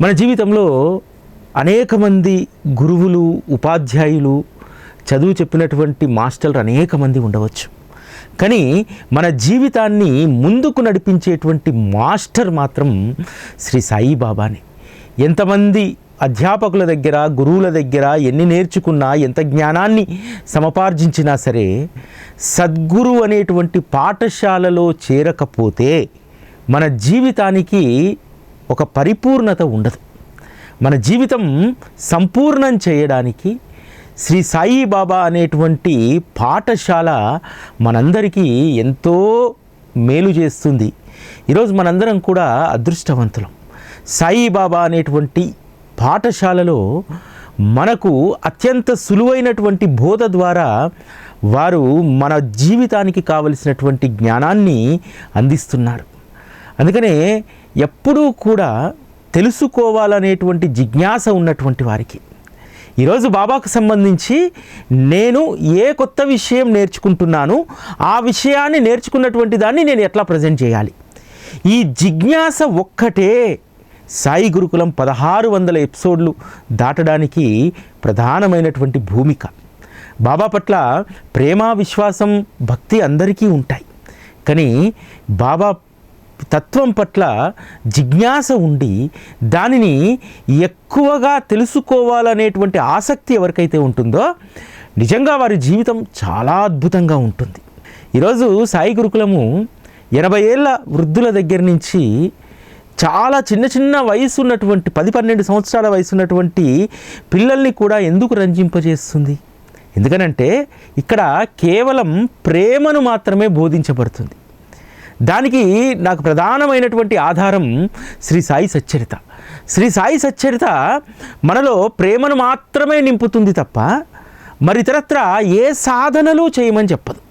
మన జీవితంలో అనేక మంది గురువులు ఉపాధ్యాయులు చదువు చెప్పినటువంటి మాస్టర్లు అనేక మంది ఉండవచ్చు. కానీ మన జీవితాన్ని ముందుకు నడిపించేటువంటి మాస్టర్ మాత్రం శ్రీ సాయిబాబానే. ఎంతమంది అధ్యాపకుల దగ్గర గురువుల దగ్గర ఎన్ని నేర్చుకున్నా ఎంత జ్ఞానాన్ని సమపార్జించినా సరే సద్గురు అనేటువంటి పాఠశాలలో చేరకపోతే మన జీవితానికి ఒక పరిపూర్ణత ఉండదు. మన జీవితం సంపూర్ణం చేయడానికి శ్రీ సాయిబాబా అనేటువంటి పాఠశాల మనందరికీ ఎంతో మేలు చేస్తుంది. ఈరోజు మనందరం కూడా అదృష్టవంతులం. సాయిబాబా అనేటువంటి పాఠశాలలో మనకు అత్యంత సులువైనటువంటి బోధ ద్వారా వారు మన జీవితానికి కావలసినటువంటి జ్ఞానాన్ని అందిస్తున్నారు. అందుకనే ఎప్పుడూ కూడా తెలుసుకోవాలనేటువంటి జిజ్ఞాస ఉన్నటువంటి వారికి. ఈరోజు బాబాకు సంబంధించి నేను ఏ కొత్త విషయం నేర్చుకుంటున్నాను ఆ విషయాన్ని నేర్చుకున్నటువంటి దాన్ని నేను ఎట్లా ప్రజెంట్ చేయాలి? ఈ జిజ్ఞాస ఒక్కటే సాయి గురుకులం పదహారు వందల ఎపిసోడ్లు దాటడానికి ప్రధానమైనటువంటి భూమిక. బాబా పట్ల ప్రేమ విశ్వాసం భక్తి అందరికీ ఉంటాయి. కానీ బాబా తత్వం పట్ల జిజ్ఞాస ఉండి దానిని ఎక్కువగా తెలుసుకోవాలనేటువంటి ఆసక్తి ఎవరికైతే ఉంటుందో నిజంగా వారి జీవితం చాలా అద్భుతంగా ఉంటుంది. ఈరోజు సాయి గురుకులము ఎనభై ఏళ్ళ వృద్ధుల దగ్గర నుంచి చాలా చిన్న చిన్న వయసు ఉన్నటువంటి పది పన్నెండు సంవత్సరాల వయసు ఉన్నటువంటి పిల్లల్ని కూడా ఎందుకు రంజింపజేస్తుంది? ఎందుకనంటే ఇక్కడ కేవలం ప్రేమను మాత్రమే బోధించబడుతుంది. దానికి నాకు ప్రధానమైనటువంటి ఆధారం శ్రీ సాయి సచ్చరిత. శ్రీ సాయి సచ్చరిత మనలో ప్రేమను మాత్రమే నింపుతుంది తప్ప మరి ఇతరత్ర ఏ సాధనలు చేయమని చెప్పదు.